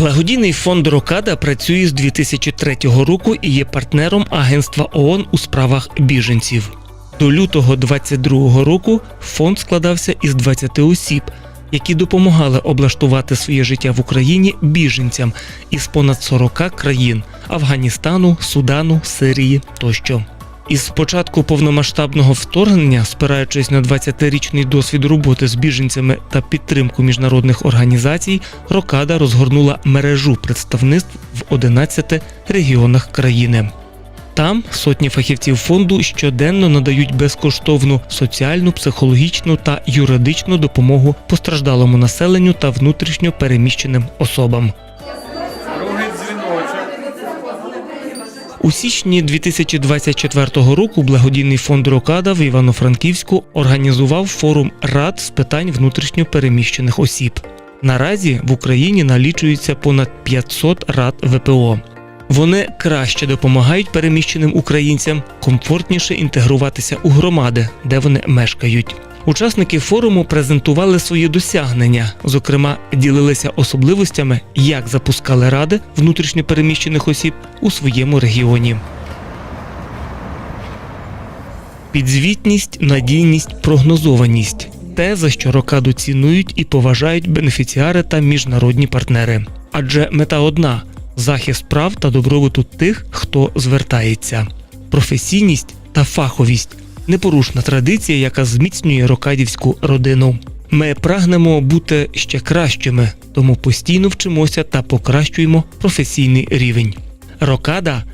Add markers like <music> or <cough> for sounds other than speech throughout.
Благодійний фонд Рокада працює з 2003 року і є партнером Агентства ООН у справах біженців. До лютого 2022 року фонд складався із 20 осіб, які допомагали облаштувати своє життя в Україні біженцям із понад 40 країн Афганістану, Судану, Сирії тощо. Із початку повномасштабного вторгнення, спираючись на 20-річний досвід роботи з біженцями та підтримку міжнародних організацій, Рокада розгорнула мережу представництв в 11 регіонах країни. Там сотні фахівців фонду щоденно надають безкоштовну соціальну, психологічну та юридичну допомогу постраждалому населенню та внутрішньо переміщеним особам. Другий дзвіночок. У січні 2024 року благодійний фонд Рокада в Івано-Франківську організував форум рад з питань внутрішньо переміщених осіб. Наразі в Україні налічується понад 500 рад ВПО. Вони краще допомагають переміщеним українцям комфортніше інтегруватися у громади, де вони мешкають. Учасники форуму презентували свої досягнення, зокрема, ділилися особливостями, як запускали ради внутрішньо переміщених осіб у своєму регіоні. Підзвітність, надійність, прогнозованість те, за що рокаду цінують і поважають бенефіціари та міжнародні партнери. Адже мета одна захист прав та добробуту тих, хто звертається. Професійність та фаховість непорушна традиція, яка зміцнює рокадівську родину. Ми прагнемо бути ще кращими, тому постійно вчимося та покращуємо професійний рівень. Рокада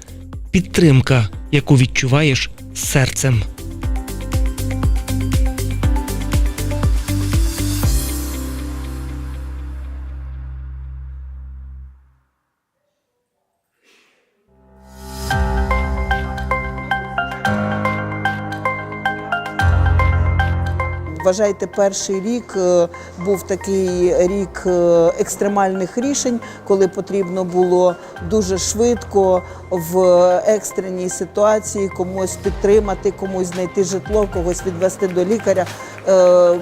підтримка, яку відчуваєш серцем. Вважайте, перший рік е, був такий рік е, екстремальних рішень, коли потрібно було дуже швидко в екстреній ситуації комусь підтримати, комусь знайти житло, когось відвести до лікаря,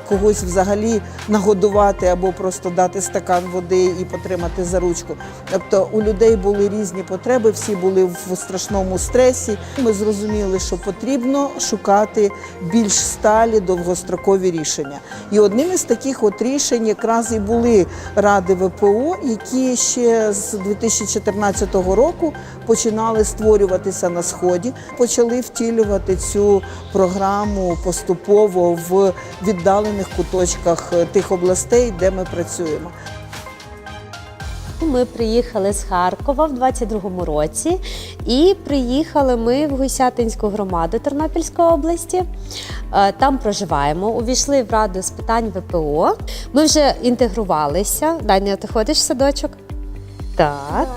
когось взагалі нагодувати або просто дати стакан води і потримати за ручку. Тобто у людей були різні потреби, всі були в страшному стресі. Ми зрозуміли, що потрібно шукати більш сталі довгострокові рішення. І одним із таких от рішень якраз і були ради ВПО, які ще з 2014 року починали створюватися на сході, почали втілювати цю програму поступово в віддалених куточках е, тих областей, де ми працюємо. Ми приїхали з Харкова в 22-му році, і приїхали ми в Гусятинську громаду Тернопільської області. Е, Там проживаємо. Увійшли в раду з питань ВПО. Ми вже інтегрувалися. Даня, ти ходиш в садочок? Так.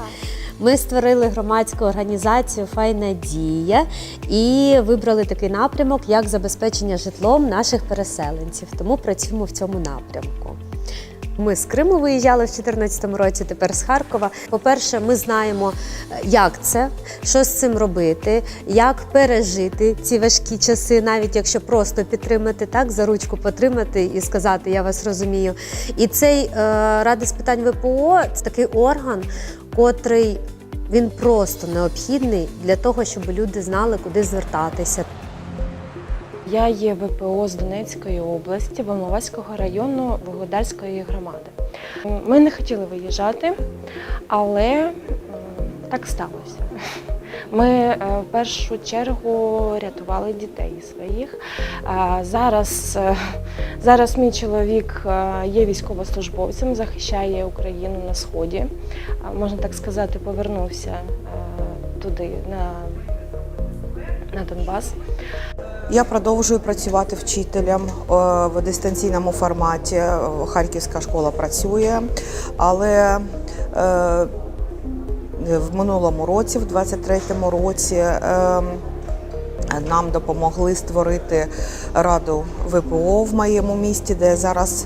Ми створили громадську організацію Файна дія і вибрали такий напрямок, як забезпечення житлом наших переселенців. Тому працюємо в цьому напрямку. Ми з Криму виїжджали в 2014 році, тепер з Харкова. По-перше, ми знаємо, е, як це, що з цим робити, як пережити ці важкі часи, навіть якщо просто підтримати так, за ручку потримати і сказати Я вас розумію. І цей е, Рада з питань ВПО це такий орган, котрий він просто необхідний для того, щоб люди знали, куди звертатися. Я є ВПО з Донецької області, Волноваського району Вугледарської громади. Ми не хотіли виїжджати, але так сталося. Ми е, в першу чергу рятували дітей своїх. Зараз, е, зараз мій чоловік е, є військовослужбовцем, захищає Україну на сході. Можна так сказати, повернувся туди на, на Донбас. Я продовжую працювати вчителем е, в дистанційному форматі. Харківська школа працює, але е, в минулому році, в 23-му році, е, нам допомогли створити раду ВПО в моєму місті, де я зараз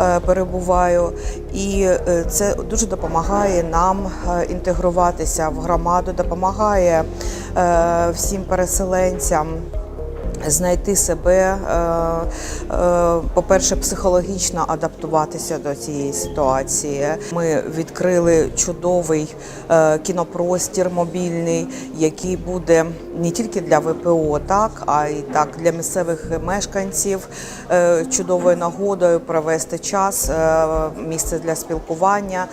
е, перебуваю. І е, це дуже допомагає нам е, інтегруватися в громаду, допомагає всім переселенцям знайти себе, е, е, по-перше, психологічно адаптуватися до цієї ситуації. Ми відкрили чудовий е, кінопростір мобільний, який буде не тільки для ВПО, так а й так для місцевих мешканців чудовою нагодою провести час, місце для спілкування.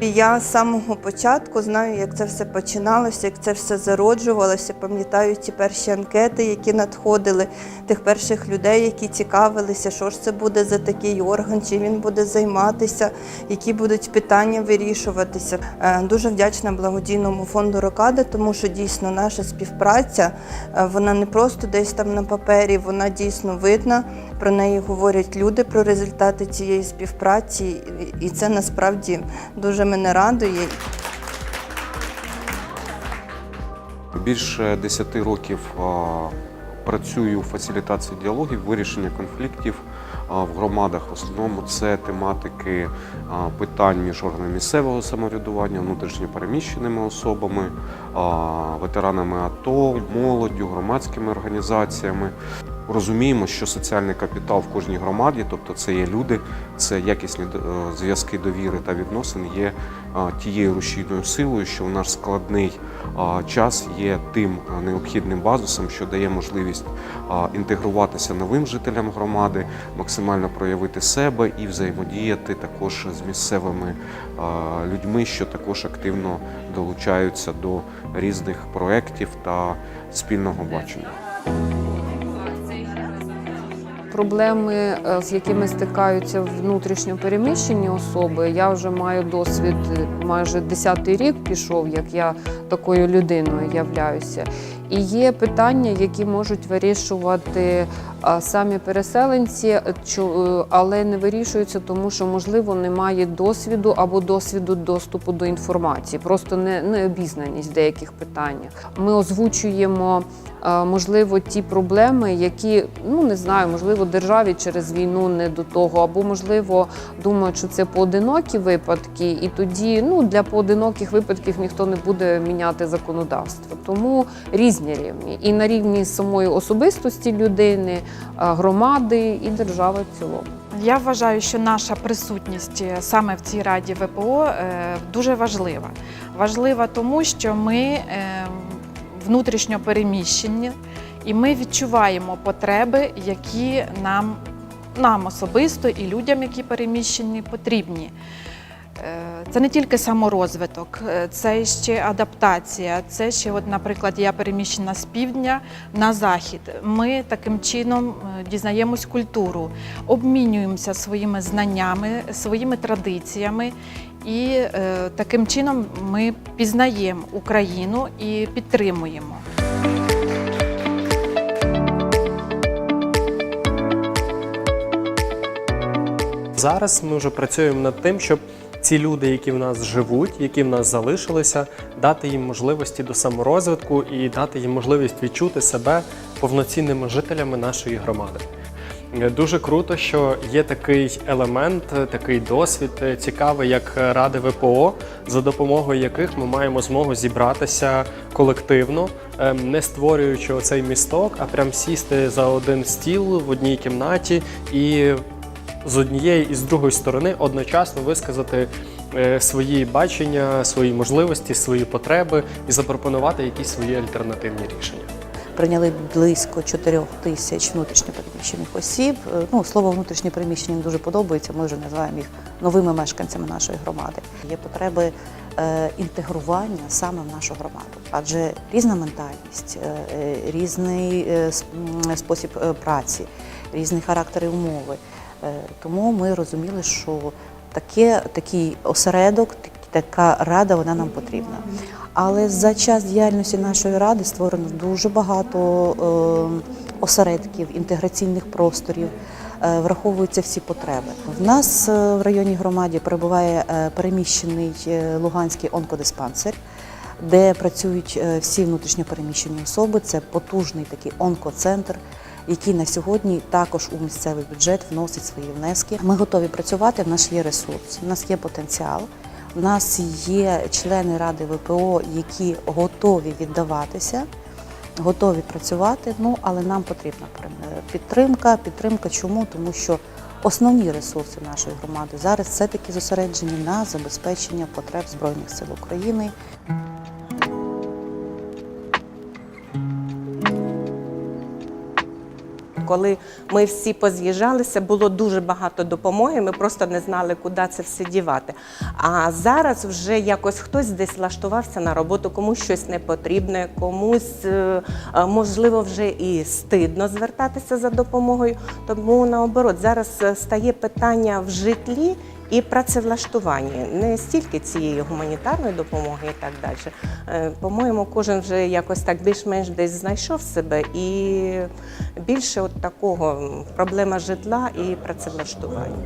Я з самого початку знаю, як це все починалося, як це все зароджувалося. Пам'ятаю ті перші анкети, які надходили, тих перших людей, які цікавилися, що ж це буде за такий орган, чим він буде займатися, які будуть питання вирішуватися. Е, Дуже вдячна благодійному фонду Рокада, тому що дійсно наша співпраця е, вона не просто десь там на папері, вона дійсно видна. Про неї говорять люди про результати цієї співпраці, і- це насправді дуже мене радує. Більше 10 років працюю у фасилітації діалогів, вирішення конфліктів в громадах. В основному це тематики питань між органами місцевого самоврядування, внутрішньо переміщеними особами, ветеранами АТО, молоддю, громадськими організаціями. Розуміємо, що соціальний капітал в кожній громаді, тобто це є люди, це якісні е, зв'язки довіри та відносин, є тією рушійною силою, що в наш складний час є тим необхідним базисом, що дає можливість інтегруватися новим жителям громади, максимально проявити себе і взаємодіяти також з місцевими людьми, що також активно долучаються до різних проєктів та спільного бачення. Проблеми, е, з якими стикаються внутрішньо переміщені особи, я вже маю досвід е, майже 10-й рік пішов, як я такою людиною являюся. І є питання, які можуть вирішувати самі переселенці, е, але не вирішуються, тому що можливо немає досвіду або досвіду доступу до інформації, просто не, не обізнаність в деяких питаннях. Ми озвучуємо можливо ті проблеми, які ну не знаю, можливо, державі через війну не до того, або можливо думають, що це поодинокі випадки, і тоді ну для поодиноких випадків ніхто не буде міняти законодавство. Тому різні рівні і на рівні самої особистості людини, е, громади і держави в цілому. Я вважаю, що наша присутність е, саме в цій раді ВПО е, дуже важлива. Важлива тому, що ми е, внутрішньо переміщені і ми відчуваємо потреби, які нам, нам особисто і людям, які переміщені, потрібні. Е, Це не тільки саморозвиток, е, це ще адаптація. Це ще, от, наприклад, я переміщена з півдня на захід. Ми таким чином е, дізнаємось культуру, обмінюємося своїми знаннями, своїми традиціями, і е, таким чином ми пізнаємо Україну і підтримуємо. Зараз ми вже працюємо над тим, щоб ці люди, які в нас живуть, які в нас залишилися, дати їм можливості до саморозвитку і дати їм можливість відчути себе повноцінними жителями нашої громади. Дуже круто, що є такий елемент, такий досвід цікавий, як ради ВПО, за допомогою яких ми маємо змогу зібратися колективно, ем, не створюючи оцей місток, а прям сісти за один стіл в одній кімнаті і з однієї і з другої сторони одночасно висказати е, свої бачення, свої можливості, свої потреби і запропонувати якісь свої альтернативні рішення. Прийняли близько 4 тисяч внутрішньопереміщених осіб. Е, Ну, слово внутрішнє переміщення дуже подобається. Ми вже називаємо їх новими мешканцями нашої громади. Є потреби е, інтегрування саме в нашу громаду, адже різна ментальність, різний спосіб праці, різні характери умови. Е, Тому ми розуміли, що таке, такий осередок, така рада вона нам потрібна. Але за час діяльності нашої ради створено дуже багато е, осередків, інтеграційних просторів. е, Враховуються всі потреби. В нас е, в районній громаді перебуває переміщений Луганський онкодиспансер, де працюють всі внутрішньо переміщені особи. Це потужний такий онкоцентр, який на сьогодні також у місцевий бюджет вносить свої внески. Ми готові працювати. В нас є ресурс, в нас є потенціал. У нас є члени Ради ВПО, які готові віддаватися, готові працювати. Ну але нам потрібна е, підтримка. Підтримка чому? Тому що основні ресурси нашої громади зараз все-таки зосереджені на забезпечення потреб Збройних сил України. Коли ми всі поз'їжджалися, було дуже багато допомоги. Ми просто не знали, куди це все дівати. А зараз вже якось хтось десь влаштувався на роботу, комусь щось не потрібне, комусь е, е, можливо вже і стидно звертатися за допомогою. Тому наоборот, зараз е, стає питання в житлі. І працевлаштування не стільки цієї гуманітарної допомоги і так далі. Е, По-моєму, кожен вже якось так більш-менш десь знайшов себе і більше от такого проблема житла і працевлаштування.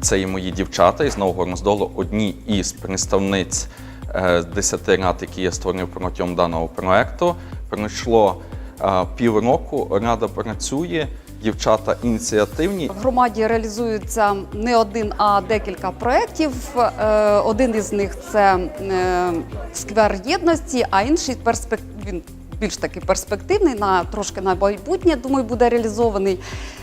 Це і мої дівчата із Нового Роздолу, одні із представниць е, 10 рад, які я створив протягом даного проекту. Пройшло півроку, рада працює, дівчата ініціативні. В громаді реалізується не один, а декілька проєктів. Е, Один із них це е, сквер єдності, а інший перспектив. він більш таки перспективний, на трошки на майбутнє. Думаю, буде реалізований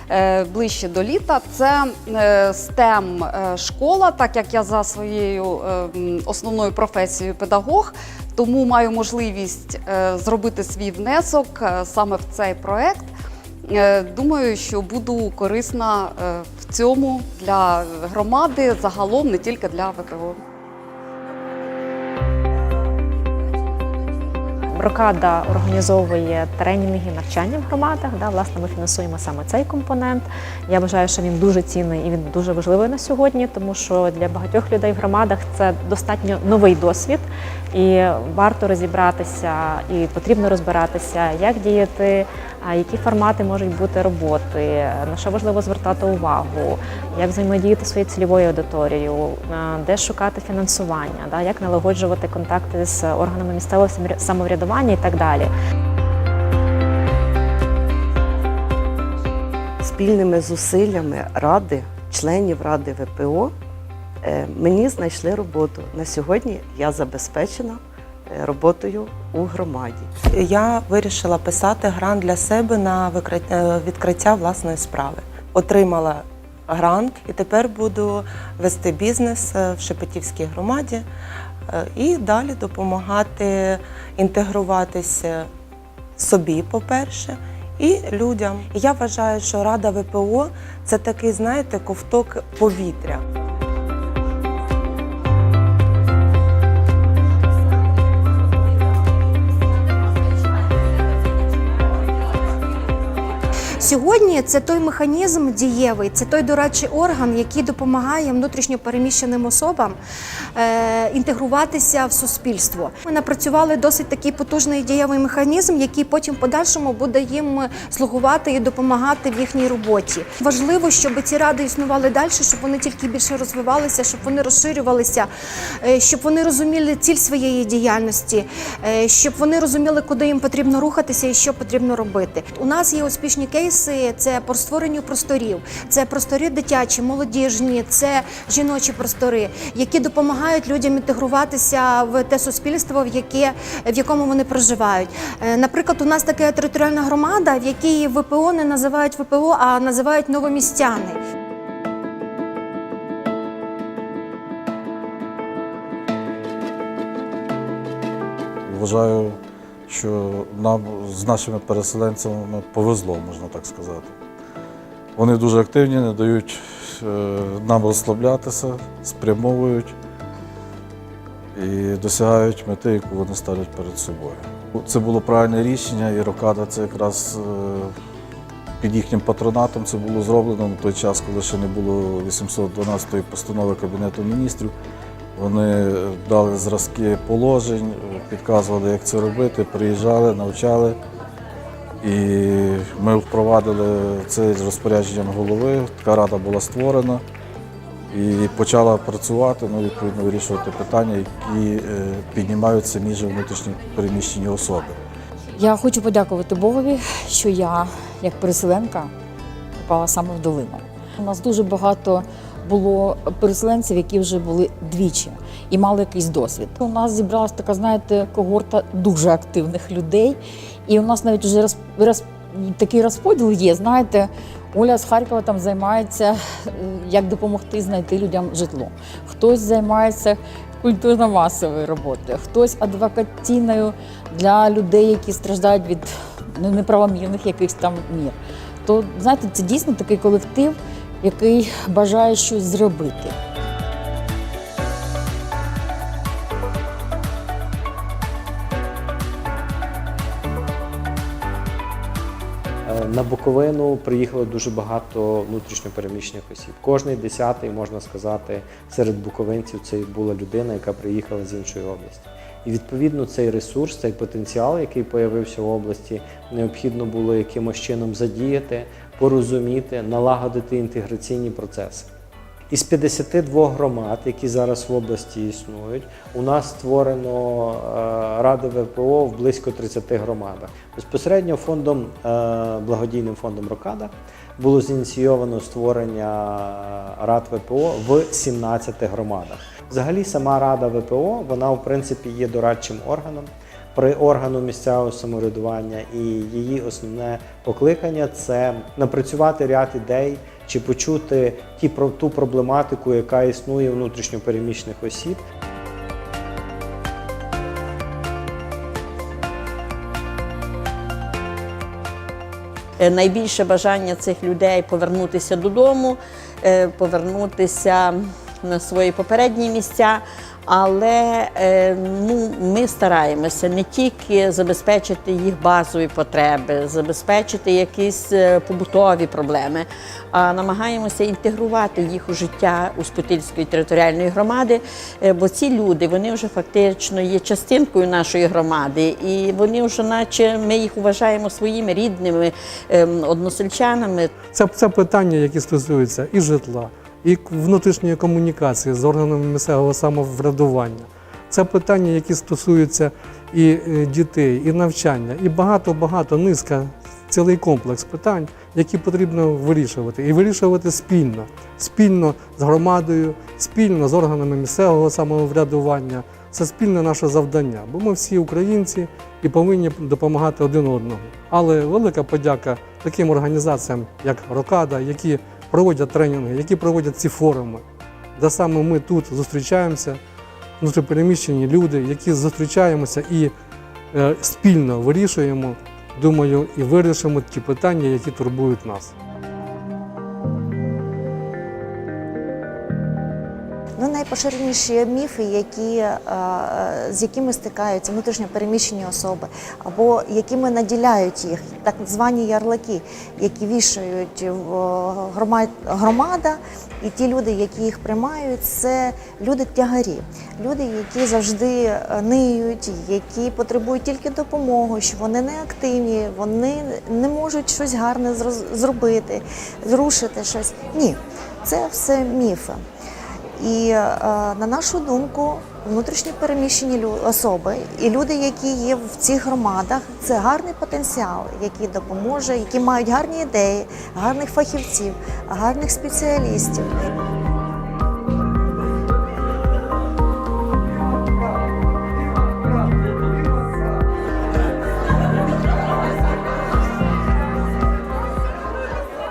е, ближче до літа. Це е, STEM е, школа, так як я за своєю е, основною професією педагог. Тому маю можливість е, зробити свій внесок е, саме в цей проект. Е, Думаю, що буду корисна е, в цьому для громади загалом, не тільки для ВПО. Рокада організовує тренінги, навчання в громадах. Да, власне, ми фінансуємо саме цей компонент. Я вважаю, що він дуже цінний і він дуже важливий на сьогодні, тому що для багатьох людей в громадах це достатньо новий досвід, і варто розібратися, і потрібно розбиратися, як діяти, які формати можуть бути роботи, на що важливо звертати увагу, як взаємодіяти своєю цільовою аудиторією, е, де шукати фінансування, як налагоджувати контакти з органами місцевого самовря- самоврядування і так далі. Спільними зусиллями ради, членів ради ВПО, мені знайшли роботу. На сьогодні я забезпечена е, роботою у громаді. Я вирішила писати грант для себе на е, відкриття власної справи. Отримала грант і тепер буду вести бізнес е, в Шепетівській громаді е, і далі допомагати інтегруватися собі, по-перше, і людям. Я вважаю, що Рада ВПО це такий, знаєте, ковток повітря. Сьогодні це той механізм дієвий, це той дорадчий орган, який допомагає внутрішньо переміщеним особам е, інтегруватися в суспільство. Ми напрацювали досить такий потужний дієвий механізм, який потім в подальшому буде їм слугувати і допомагати в їхній роботі. Важливо, щоб ці ради існували далі, щоб вони тільки більше розвивалися, щоб вони розширювалися, е, щоб вони розуміли ціль своєї діяльності, е, щоб вони розуміли, куди їм потрібно рухатися і що потрібно робити. У нас є успішні кейси. Це по створенню просторів, це простори дитячі, молодіжні, це жіночі простори, які допомагають людям інтегруватися в те суспільство, в яке в якому вони проживають. Е, Наприклад, у нас така територіальна громада, в якій ВПО не називають ВПО, а називають новомістяни. Вважаю, що нам з нашими переселенцями повезло, можна так сказати. Вони дуже активні, не дають е, нам розслаблятися, спрямовують і досягають мети, яку вони ставлять перед собою. Це було правильне рішення, і Рокада це якраз е, під їхнім патронатом це було зроблено на той час, коли ще не було 812-ї постанови Кабінету міністрів. Вони дали зразки положень, підказували, як це робити, приїжджали, навчали. І ми впровадили це з розпорядженням голови. Така рада була створена і почала працювати, ну, відповідно, вирішувати питання, які е, піднімаються між внутрішні переміщені особи. Я хочу подякувати Богові, що я, як переселенка, попала саме в долину. У нас дуже багато було переселенців, які вже були двічі і мали якийсь досвід. У нас зібралася така, знаєте, когорта дуже активних людей, і у нас навіть вже роз, роз, такий розподіл є. Знаєте, Оля з Харкова там займається, е, як допомогти знайти людям житло. Хтось займається культурно-масовою роботою, хтось адвокаційною для людей, які страждають від ну, неправомірних якихось там мір. То знаєте, це дійсно такий колектив, який бажає щось зробити. Е, На Буковину приїхало дуже багато внутрішньопереміщених осіб. Кожний десятий, можна сказати, серед буковинців це була людина, яка приїхала з іншої області. І відповідно цей ресурс, цей потенціал, який появився в області, необхідно було якимось чином задіяти, порозуміти, налагодити інтеграційні процеси. Із 52 громад, які зараз в області існують, у нас створено е, ради ВПО в близько 30 громадах. Безпосередньо фондом, е, благодійним фондом Рокада було зініційовано створення рад ВПО в 17 громадах. Взагалі, сама рада ВПО, вона в принципі є дорадчим органом при органу місцевого самоврядування, і її основне покликання це напрацювати ряд ідей чи почути ті про ту проблематику, яка існує внутрішньопереміщених осіб. Е, Найбільше бажання цих людей повернутися додому, е, повернутися на свої попередні місця. Але е, ну, ми стараємося не тільки забезпечити їх базові потреби, забезпечити якісь е, побутові проблеми, а намагаємося інтегрувати їх у життя Успутильської територіальної громади. Е, Бо ці люди вони вже фактично є частинкою нашої громади, і вони вже, наче ми їх вважаємо своїми рідними ем, односельчанами. Це, це питання, які стосуються і житла, і внутрішньої комунікації з органами місцевого самоврядування. Це питання, які стосуються і е, дітей, і навчання, і багато-багато низка, цілий комплекс питань, які потрібно вирішувати. І вирішувати спільно, спільно з громадою, спільно з органами місцевого самоврядування. Це спільне наше завдання, бо ми всі українці і повинні допомагати один одному. Але велика подяка таким організаціям, як Рокада, які проводять тренінги, які проводять ці форуми, де саме ми тут зустрічаємося, внутріпереміщені люди, які зустрічаємося і е, спільно вирішуємо, думаю, і вирішимо ті питання, які турбують нас. Ну, найпоширеніші міфи, які, е, з якими стикаються внутрішньо переміщені особи, або якими наділяють їх, так звані ярлаки, які вішають грома- громада, і ті люди, які їх приймають, це люди тягарі, люди, які завжди е, ниють, які потребують тільки допомоги, що вони не активні, вони не можуть щось гарне зробити, зрушити щось. Ні, це все міфи. І е, на нашу думку, внутрішньо переміщені особи і люди, які є в цих громадах, це гарний потенціал, який допоможе, які мають гарні ідеї, гарних фахівців, гарних спеціалістів.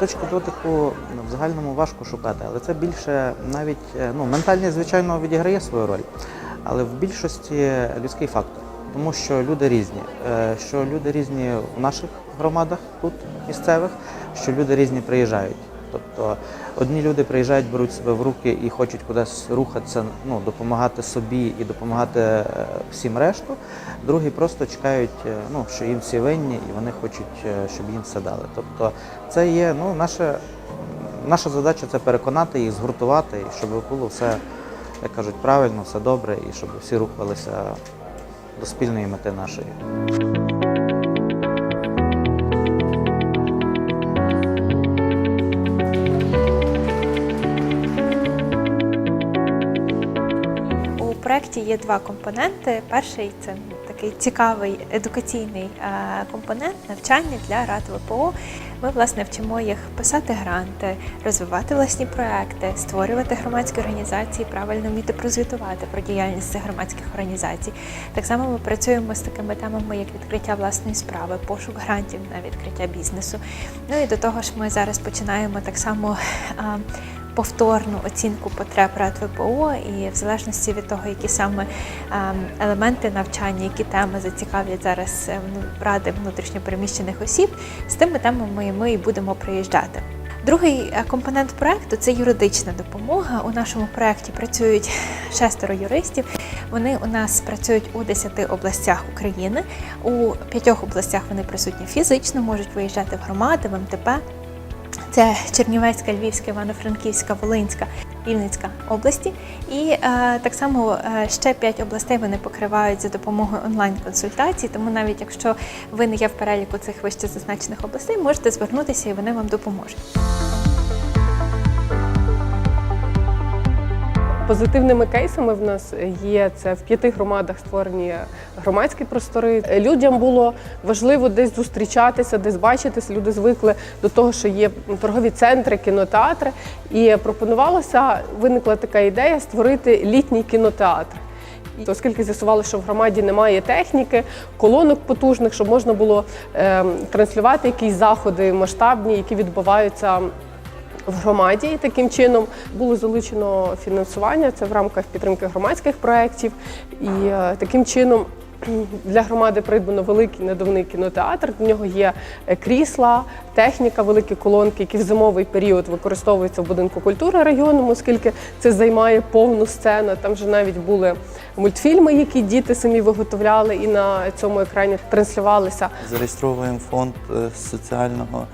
Точку дотику загальному важко шукати, але це більше навіть е, ну, ментальність, звичайно, відіграє свою роль, але в більшості людський фактор. Тому що люди різні. Е, Що люди різні в наших громадах тут місцевих, що люди різні приїжджають. Тобто одні люди приїжджають, беруть себе в руки і хочуть кудись рухатися, ну, допомагати собі і допомагати е, всім решту. Другі просто чекають, ну, що їм всі винні, і вони хочуть, щоб їм все дали. Тобто це є ну, наше, наша задача це переконати їх, згуртувати, і щоб було все, як кажуть, правильно, все добре, і щоб всі рухалися до спільної мети нашої. У проєкті є два компоненти. Перший це такий цікавий едукаційний е, компонент навчання для рад ВПО. Ми власне вчимо їх писати гранти, розвивати власні проекти, створювати громадські організації, правильно вміти прозвітувати про діяльність цих громадських організацій. Так само ми працюємо з такими темами, як відкриття власної справи, пошук грантів на відкриття бізнесу. Ну і до того ж, ми зараз починаємо так само. Повторну оцінку потреб рад ВПО і в залежності від того, які саме ем, елементи навчання, які теми зацікавлять зараз е, ради внутрішньопереміщених осіб, з тими темами ми і будемо приїжджати. Другий е, компонент проекту це юридична допомога. У нашому проекті працюють <laughs> шестеро юристів. Вони у нас працюють у 10 областях України. У п'ятьох областях вони присутні фізично, можуть виїжджати в громади, в МТП. Це Чернівецька, Львівська, Івано-Франківська, Волинська, Рівницька області. І е, так само е, ще п'ять областей вони покривають за допомогою онлайн-консультацій. Тому навіть якщо ви не є в переліку цих вище зазначених областей, можете звернутися і вони вам допоможуть. Позитивними кейсами в нас є це в п'яти громадах створені громадські простори. Людям було важливо десь зустрічатися, десь бачитися. Люди звикли до того, що є торгові центри, кінотеатри. І пропонувалося, виникла така ідея створити літній кінотеатр. Оскільки з'ясували, що в громаді немає техніки, колонок потужних, щоб можна було е, транслювати якісь заходи масштабні, які відбуваються в громаді. І таким чином було залучено фінансування. Це в рамках підтримки громадських проєктів. І е, таким чином <clears throat> для громади придбано великий надувний кінотеатр. В нього є е, крісла, техніка, великі колонки, які в зимовий період використовуються в будинку культури району, оскільки це займає повну сцену. Там вже навіть були мультфільми, які діти самі виготовляли і на цьому екрані транслювалися. Зареєстровуємо фонд е, соціального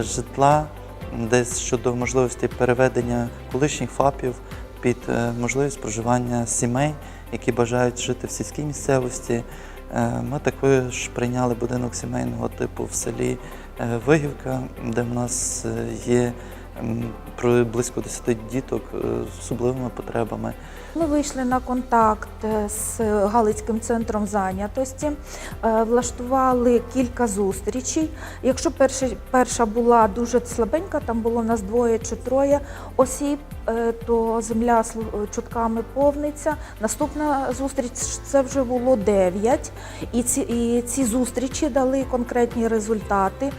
житла, десь щодо можливості переведення колишніх ФАПів під е, можливість проживання сімей, які бажають жити в сільській місцевості. Е, Ми також прийняли будинок сімейного типу в селі е, Вигівка, де в нас є близько 10 діток з особливими потребами. Ми вийшли на контакт е, з Галицьким центром зайнятості, е, влаштували кілька зустрічей. Якщо перша, була дуже слабенька, там було нас двоє чи троє осіб, е, то земля чутками повниться. Наступна зустріч це вже було дев'ять, і ці, і ці зустрічі дали конкретні результати.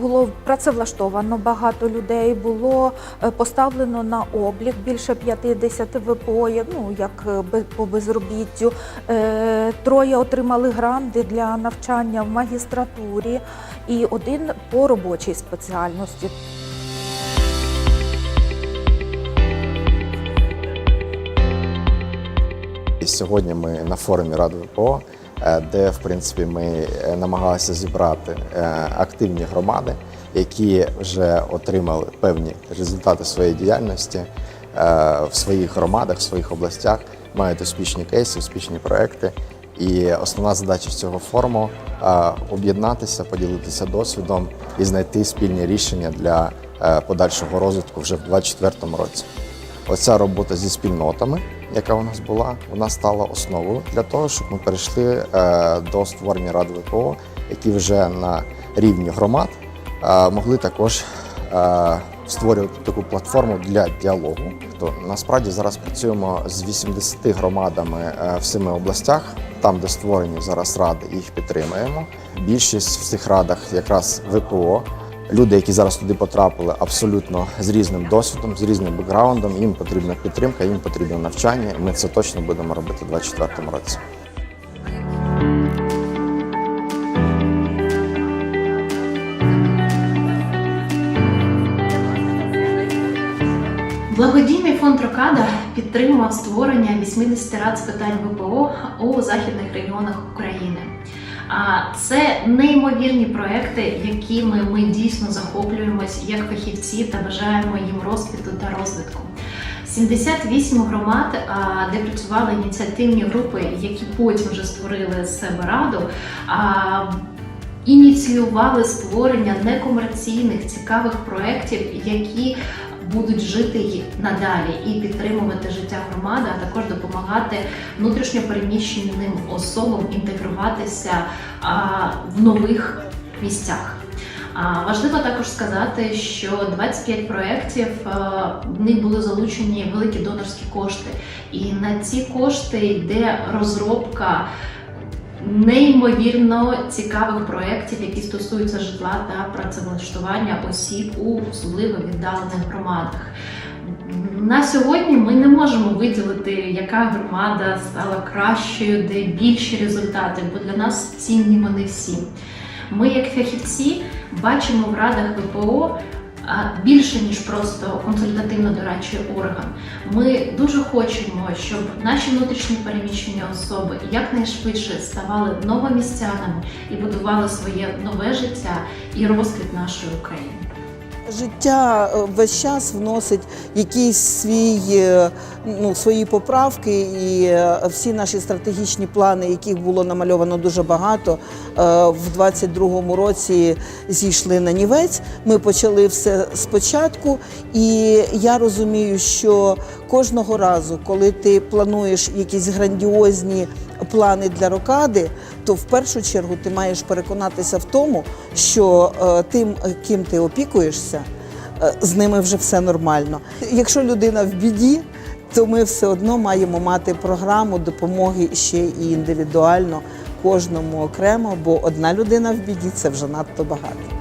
Було працевлаштовано багато людей, було поставлено на облік більше 50 ВПО, ну, як е, по безробіттю. Е, Троє отримали гранти для навчання в магістратурі і один по робочій спеціальності. І сьогодні ми на форумі Ради ВПО, е, де в принципі ми намагалися зібрати активні громади, які вже отримали певні результати своєї діяльності в своїх громадах, в своїх областях, мають успішні кейси, успішні проекти. І основна задача цього форуму е, об'єднатися, поділитися досвідом і знайти спільні рішення для е, подальшого розвитку вже в 2024 році. Оця робота зі спільнотами, яка у нас була, вона стала основою для того, щоб ми перейшли е, до створення рад ВПО, які вже на рівні громад е, могли також е, створювати таку платформу для діалогу. То насправді зараз працюємо з 80 громадами е, в семи областях, там, де створені зараз ради, їх підтримуємо. Більшість в цих радах якраз ВПО. Люди, які зараз туди потрапили, абсолютно з різним досвідом, з різним бекграундом. Їм потрібна підтримка, їм потрібне навчання. Ми це точно будемо робити у 2024 році. Благодійний фонд Рокада підтримував створення 80 рад з питань ВПО у західних регіонах України. А це неймовірні проекти, якими ми дійсно захоплюємось як фахівці та бажаємо їм розквіту та розвитку. 78 громад, де працювали ініціативні групи, які потім вже створили з себе раду. Ініціювали створення некомерційних цікавих проєктів, які будуть жити надалі і підтримувати життя громади, а також допомагати внутрішньопереміщеним особам інтегруватися в нових місцях. Важливо також сказати, що 25 проєктів в них були залучені великі донорські кошти, і на ці кошти йде розробка неймовірно цікавих проєктів, які стосуються житла та працевлаштування осіб у особливо віддалених громадах. На сьогодні ми не можемо виділити, яка громада стала кращою, де більші результати, бо для нас цінні вони всі. Ми, як фахівці, бачимо в радах ВПО більше ніж просто консультативно-дорадчий орган. Ми дуже хочемо, щоб наші внутрішні переміщені особи якнайшвидше ставали новомістянами і будували своє нове життя і розквіт нашої України. Життя е, весь час вносить якісь свій, е, ну, свої поправки, і е, всі наші стратегічні плани, яких було намальовано дуже багато, в 22-му році зійшли на нівець. Ми почали все спочатку, і я розумію, що кожного разу, коли ти плануєш якісь грандіозні плани для рокади, то в першу чергу ти маєш переконатися в тому, що е, тим, е, ким ти опікуєшся, е, з ними вже все нормально. Якщо людина в біді, то ми все одно маємо мати програму допомоги ще і індивідуально кожному окремо, бо одна людина в біді це вже надто багато.